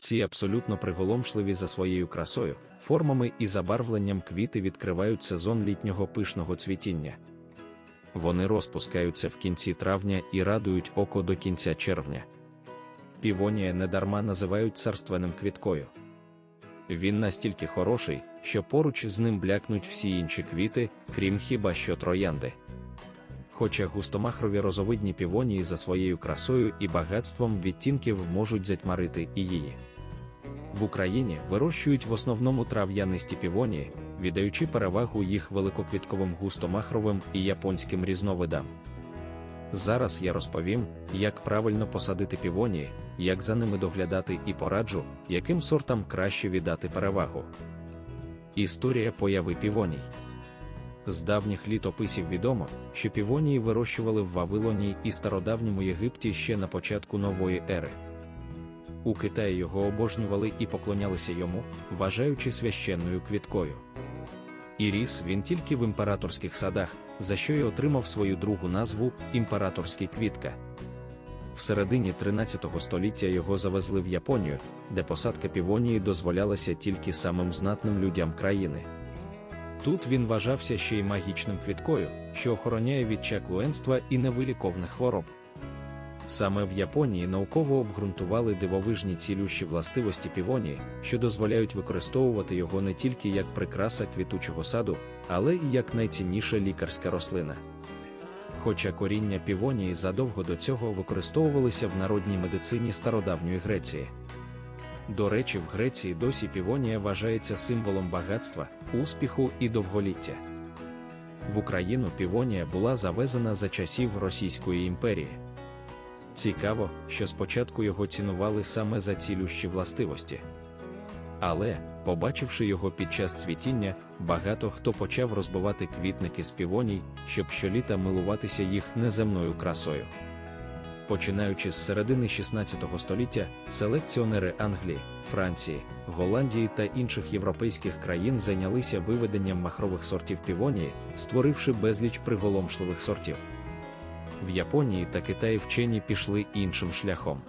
Ці абсолютно приголомшливі за своєю красою, формами і забарвленням квіти відкривають сезон літнього пишного цвітіння. Вони розпускаються в кінці травня і радують око до кінця червня. Півонія недарма називають царственним квіткою. Він настільки хороший, що поруч з ним блякнуть всі інші квіти, крім хіба що троянди. Хоча густомахрові розовидні півонії за своєю красою і багатством відтінків можуть затьмарити і її. В Україні вирощують в основному трав'янисті півонії, віддаючи перевагу їх великоквітковим густомахровим і японським різновидам. Зараз я розповім, як правильно посадити півонії, як за ними доглядати і пораджу, яким сортам краще віддати перевагу. Історія появи півоній. З давніх літописів відомо, що півонії вирощували в Вавилоні і стародавньому Єгипті ще на початку нової ери. У Китаї його обожнювали і поклонялися йому, вважаючи священною квіткою. І ріс він тільки в імператорських садах, за що й отримав свою другу назву імператорський квітка. В середині 13 століття його завезли в Японію, де посадка півонії дозволялася тільки самим знатним людям країни. Тут він вважався ще й магічним квіткою, що охороняє від чаклуенства і невиліковних хвороб. Саме в Японії науково обґрунтували дивовижні цілющі властивості півонії, що дозволяють використовувати його не тільки як прикраса квітучого саду, але й як найцінніша лікарська рослина. Хоча коріння півонії задовго до цього використовувалися в народній медицині стародавньої Греції. До речі, в Греції досі півонія вважається символом багатства, успіху і довголіття. В Україну півонія була завезена за часів Російської імперії. Цікаво, що спочатку його цінували саме за цілющі властивості. Але, побачивши його під час цвітіння, багато хто почав розбивати квітники з півоній, щоб щоліта милуватися їх неземною красою. Починаючи з середини 16 століття, селекціонери Англії, Франції, Голландії та інших європейських країн зайнялися виведенням махрових сортів півонії, створивши безліч приголомшливих сортів. В Японії та Китаї вчені пішли іншим шляхом.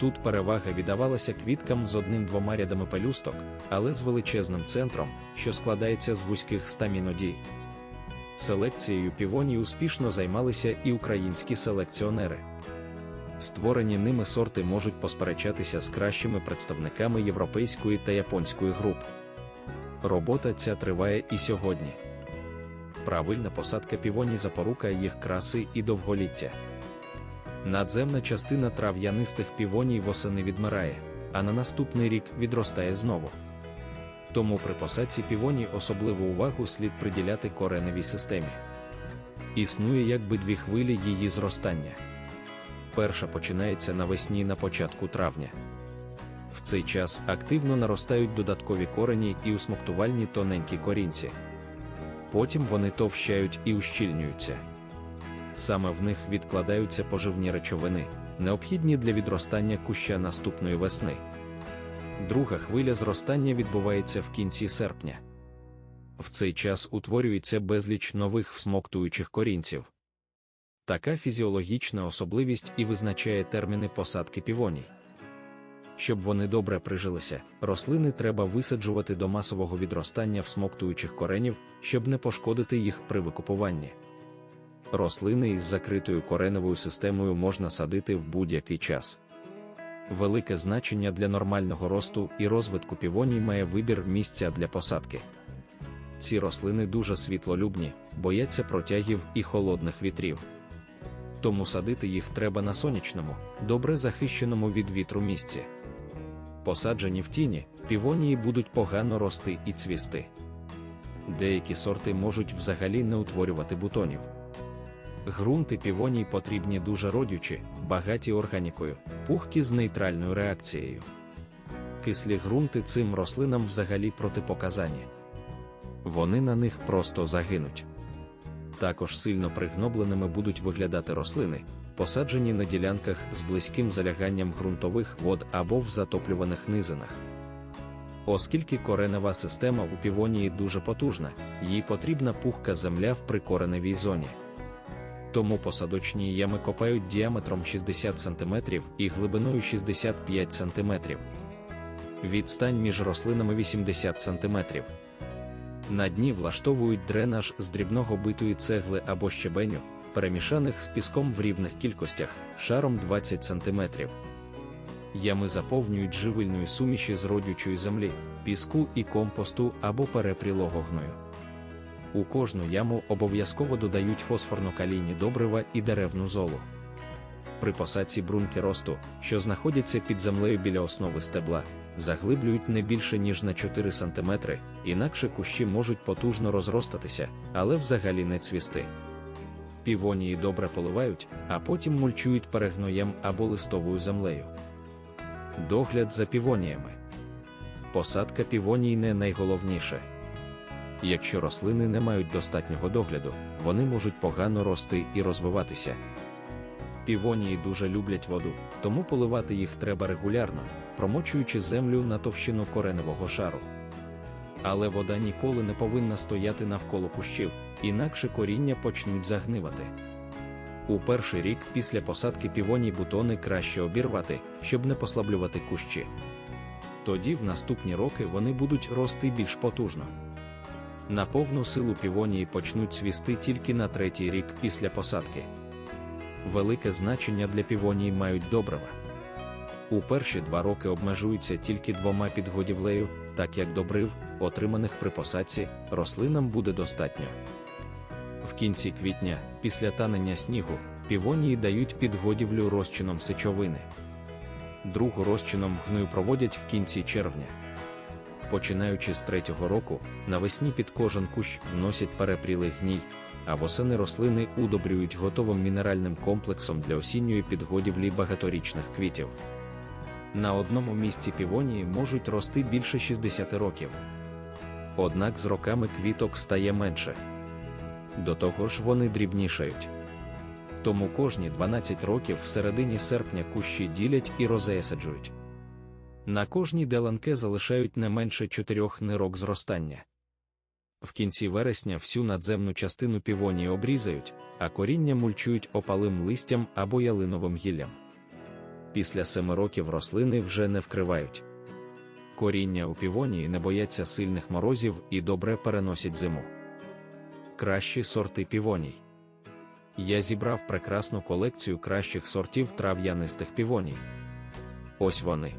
Тут перевага віддавалася квіткам з одним-двома рядами пелюсток, але з величезним центром, що складається з вузьких стамінодій. Селекцією півоній успішно займалися і українські селекціонери. Створені ними сорти можуть посперечатися з кращими представниками європейської та японської груп. Робота ця триває і сьогодні. Правильна посадка півоній запорука їх краси і довголіття. Надземна частина трав'янистих півоній восени відмирає, а на наступний рік відростає знову. Тому при посадці півоній особливу увагу слід приділяти кореневій системі. Існує якби дві хвилі її зростання. Перша починається навесні на початку травня. В цей час активно наростають додаткові корені і усмоктувальні тоненькі корінці. Потім вони товщають і ущільнюються. Саме в них відкладаються поживні речовини, необхідні для відростання куща наступної весни. Друга хвиля зростання відбувається в кінці серпня. В цей час утворюється безліч нових всмоктуючих корінців. Така фізіологічна особливість і визначає терміни посадки півоній. Щоб вони добре прижилися, рослини треба висаджувати до масового відростання всмоктуючих коренів, щоб не пошкодити їх при викупуванні. Рослини із закритою кореневою системою можна садити в будь-який час. Велике значення для нормального росту і розвитку півоній має вибір місця для посадки. Ці рослини дуже світлолюбні, бояться протягів і холодних вітрів. Тому садити їх треба на сонячному, добре захищеному від вітру місці. Посаджені в тіні, півонії будуть погано рости і цвісти. Деякі сорти можуть взагалі не утворювати бутонів. Грунти півоній потрібні дуже родючі, багаті органікою, пухкі з нейтральною реакцією. Кислі ґрунти цим рослинам взагалі протипоказані. Вони на них просто загинуть. Також сильно пригнобленими будуть виглядати рослини, посаджені на ділянках з близьким заляганням ґрунтових вод або в затоплюваних низинах. Оскільки коренева система у півонії дуже потужна, їй потрібна пухка земля в прикореневій зоні. Тому посадочні ями копають діаметром 60 см і глибиною 65 см. Відстань між рослинами 80 см. На дні влаштовують дренаж з дрібного битої цегли або щебеню, перемішаних з піском в рівних кількостях, шаром 20 см. Ями заповнюють живильної суміші з родючої землі, піску і компосту або перепрілого. У кожну яму обов'язково додають фосфорно-калійні добрива і деревну золу. При посадці бруньки росту, що знаходяться під землею біля основи стебла, заглиблюють не більше ніж на 4 см, інакше кущі можуть потужно розростатися, але взагалі не цвісти. Півонії добре поливають, а потім мульчують перегноєм або листовою землею. Догляд за півоніями. Посадка півоній не найголовніше. Якщо рослини не мають достатнього догляду, вони можуть погано рости і розвиватися. Півонії дуже люблять воду, тому поливати їх треба регулярно, промочуючи землю на товщину кореневого шару. Але вода ніколи не повинна стояти навколо кущів, інакше коріння почнуть загнивати. У перший рік після посадки півоній бутони краще обірвати, щоб не послаблювати кущі. Тоді в наступні роки вони будуть рости більш потужно. На повну силу півонії почнуть цвісти тільки на третій рік після посадки. Велике значення для півонії мають добрива. У перші два роки обмежуються тільки двома підгодівлею, так як добрив, отриманих при посадці, рослинам буде достатньо. В кінці квітня, після танення снігу, півонії дають підгодівлю розчином сечовини. Другу розчином гною проводять в кінці червня. Починаючи з третього року, навесні під кожен кущ вносять перепрілий гній, а восени рослини удобрюють готовим мінеральним комплексом для осінньої підгодівлі багаторічних квітів. На одному місці півонії можуть рости більше 60 років. Однак з роками квіток стає менше. До того ж вони дрібнішають. Тому кожні 12 років в середині серпня кущі ділять і розеясаджують. На кожній деланке залишають не менше чотирьох нирок зростання. В кінці вересня всю надземну частину півонії обрізають, а коріння мульчують опалим листям або ялиновим гіллям. Після семи років рослини вже не вкривають. Коріння у півонії не бояться сильних морозів і добре переносять зиму. Кращі сорти півоній. Я зібрав прекрасну колекцію кращих сортів трав'янистих півоній. Ось вони.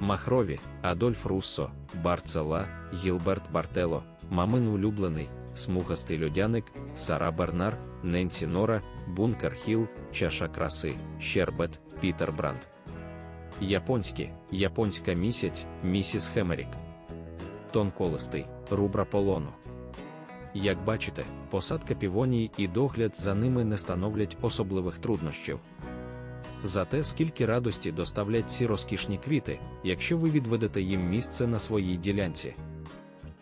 Махрові, Адольф Руссо, Барцела, Гілберт Бартело, Мамин улюблений, Смугастий льодяник, Сара Бернар, Ненсі Нора, Бункер Хіл, Чаша краси, Щербет, Пітер Бранд. Японські, Японська місяць, Місіс Хемерік. Тонколистий, Рубра Полону. Як бачите, посадка півоній і догляд за ними не становлять особливих труднощів. Зате скільки радості доставлять ці розкішні квіти, якщо ви відведете їм місце на своїй ділянці.